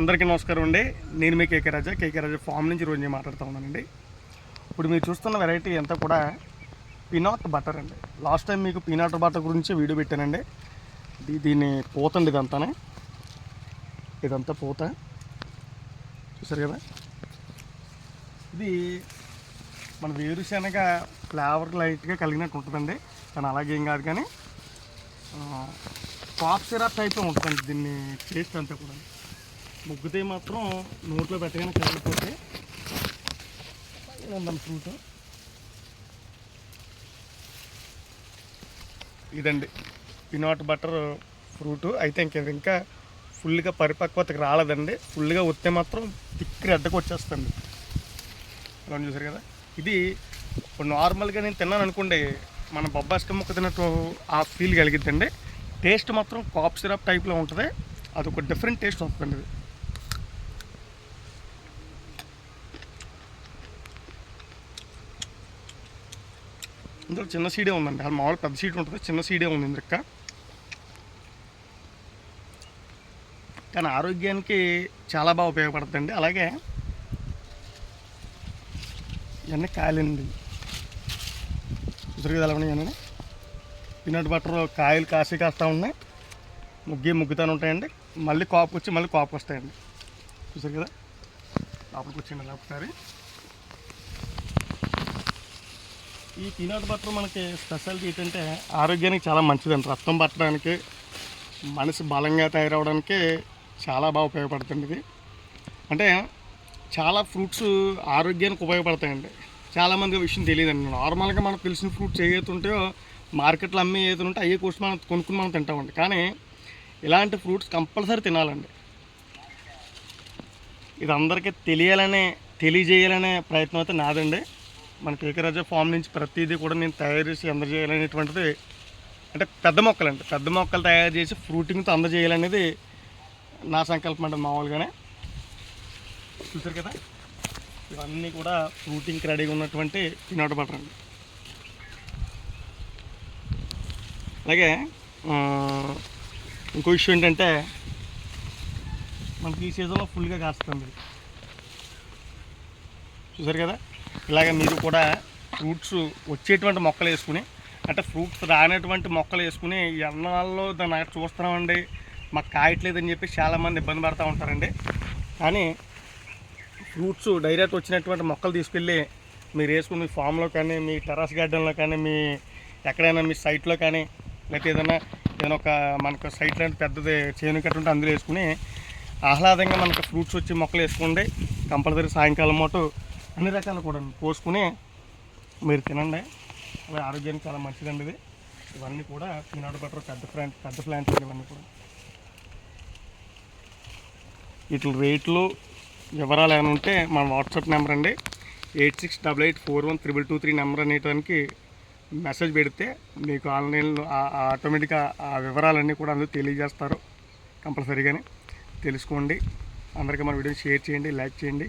అందరికీ నమస్కారం అండి. నేను మీ KK Raja. KK Raja farm నుంచి రోజు నేను మాట్లాడుతూ ఉన్నానండి. ఇప్పుడు మీరు చూస్తున్న వెరైటీ అంతా కూడా పీనాట్ బటర్ అండి. లాస్ట్ టైం మీకు పీనాట్ బటర్ గురించి వీడియో పెట్టానండి. ఇది దీన్ని పోతండి ఇదంతానే ఇదంతా పోత. చూసారు కదా? ఇది మన వేరుశనగ ఫ్లేవర్ లైట్గా కలిగినట్టు ఉంటుందండి. కానీ అలాగేం కాదు కానీ పాప్ సిరప్ టైప్ ఉంటుందండి దీన్ని టేస్ట్ అంతా కూడా. ముగ్గుతే మాత్రం నోట్లో పెట్టగానే కరిగిపోతే ఉందండి ఫ్రూట్. ఇదండి. Peanut butter fruit. అయితే ఇంక ఇంకా ఫుల్గా పరిపక్వతకు రాలేదండి. ఫుల్గా వస్తే మాత్రం తిక్కి రెడ్డకు వచ్చేస్తుంది. అలా చూసారు కదా? ఇది నార్మల్గా నేను తిన్నాను అనుకోండి మన బొబ్బాస్క ముక్క తిన్నట్టు ఆ ఫీల్ కలిగిద్దండి. టేస్ట్ మాత్రం కాప్ సిరప్ టైప్లో ఉంటుంది. అది ఒక డిఫరెంట్ టేస్ట్ వస్తుంది ఇందులో చిన్న సీడే ఉందండి. అది మామూలు పెద్ద సీడ్ ఉంటుంది. చిన్న సీడే ఉంది ఇందుక కానీ ఆరోగ్యానికి చాలా బాగా ఉపయోగపడుతుందండి. అలాగే ఇవన్నీ కాయలండి. ఉసిరిగా తెలవని ఇవన్నీ? పీనట్ బటర్ కాయలు కాసి కాస్తూ ఉన్నాయి. ముగ్గి ముగ్గుతానే ఉంటాయండి. మళ్ళీ కాపు వచ్చి మళ్ళీ కాపు వస్తాయండి. చూసారు కదా? లోపలికి వచ్చిండి ఒకసారి. ఈ పీనట్ బటర్ మనకి స్పెషాలిటీ ఏంటంటే ఆరోగ్యానికి చాలా మంచిదండి. రక్తం పట్టడానికి మనిషి బలంగా తయారవడానికి చాలా బాగా ఉపయోగపడుతుంది ఇది అంటే చాలా ఫ్రూట్స్ ఆరోగ్యానికి ఉపయోగపడతాయండి. చాలామందికి విషయం తెలియదండి. నార్మల్గా మనకు తెలిసిన ఫ్రూట్స్ ఏవైతే ఉంటాయో మార్కెట్లో అమ్మే ఏదైతే ఉంటే అయ్యే కోసం మనం కొనుక్కుని మనం తింటామండి. కానీ ఇలాంటి ఫ్రూట్స్ కంపల్సరీ తినాలండి. ఇది అందరికీ తెలియాలనే తెలియజేయాలనే ప్రయత్నం అయితే నాదండి. మన కేకరాజా ఫామ్ నుంచి ప్రతిదీ కూడా నేను తయారు చేసి అందజేయాలనేటువంటిది అంటే పెద్ద మొక్కలు అండి పెద్ద మొక్కలు తయారు చేసి ఫ్రూటింగ్తో అందజేయాలనేది నా సంకల్పం అంటే మామూలుగానే. చూసారు కదా? ఇవన్నీ కూడా ఫ్రూటింగ్కి రెడీగా ఉన్నటువంటి పీనట్ బటర్ అండి. అలాగే ఇంకో విషయం ఏంటంటే మనకి ఈ సీజన్లో ఫుల్గా కాస్తుంది చూసారు కదా? ఇలాగ మీరు కూడా ఫ్రూట్స్ వచ్చేటువంటి మొక్కలు వేసుకుని అంటే ఫ్రూట్స్ రానటువంటి మొక్కలు వేసుకుని ఎన్నాళ్ళలో దాన్ని చూస్తున్నామండి. మాకు కాయట్లేదని చెప్పి చాలామంది ఇబ్బంది పడుతూ ఉంటారండి. కానీ ఫ్రూట్స్ డైరెక్ట్ వచ్చినటువంటి మొక్కలు తీసుకెళ్ళి మీరు వేసుకుని మీ ఫామ్లో కానీ మీ టెర్రస్ గార్డెన్లో కానీ మీ ఎక్కడైనా మీ సైట్లో కానీ లేకపోతే ఏదైనా ఏదైనా ఒక మనకు సైట్ లాంటి పెద్దది చేను కట్టుంటే అందులో వేసుకుని ఆహ్లాదంగా మనకు ఫ్రూట్స్ వచ్చి మొక్కలు వేసుకోండి. కంపల్సరీ సాయంకాలం మటు అన్ని రకాలు కూడా పోసుకుని మీరు తినండి. అలా ఆరోగ్యానికి చాలా మంచిదండి ఇది. ఇవన్నీ కూడా పీనాట్ బటర్ పెద్ద ప్లాంట్ పెద్ద ప్లాంట్స్ ఇవన్నీ కూడా. వీటి రేట్లు వివరాలు ఏమైనా ఉంటే మన వాట్సాప్ నెంబర్ అండి. Eight six double eight four one triple two three number అనేటానికి message పెడితే మీకు ఆన్లైన్లో ఆటోమేటిక్గా ఆ వివరాలన్నీ కూడా అందరూ తెలియజేస్తారు. కంపల్సరీగానే తెలుసుకోండి. అందరికీ మన వీడియో షేర్ చేయండి లైక్ చేయండి.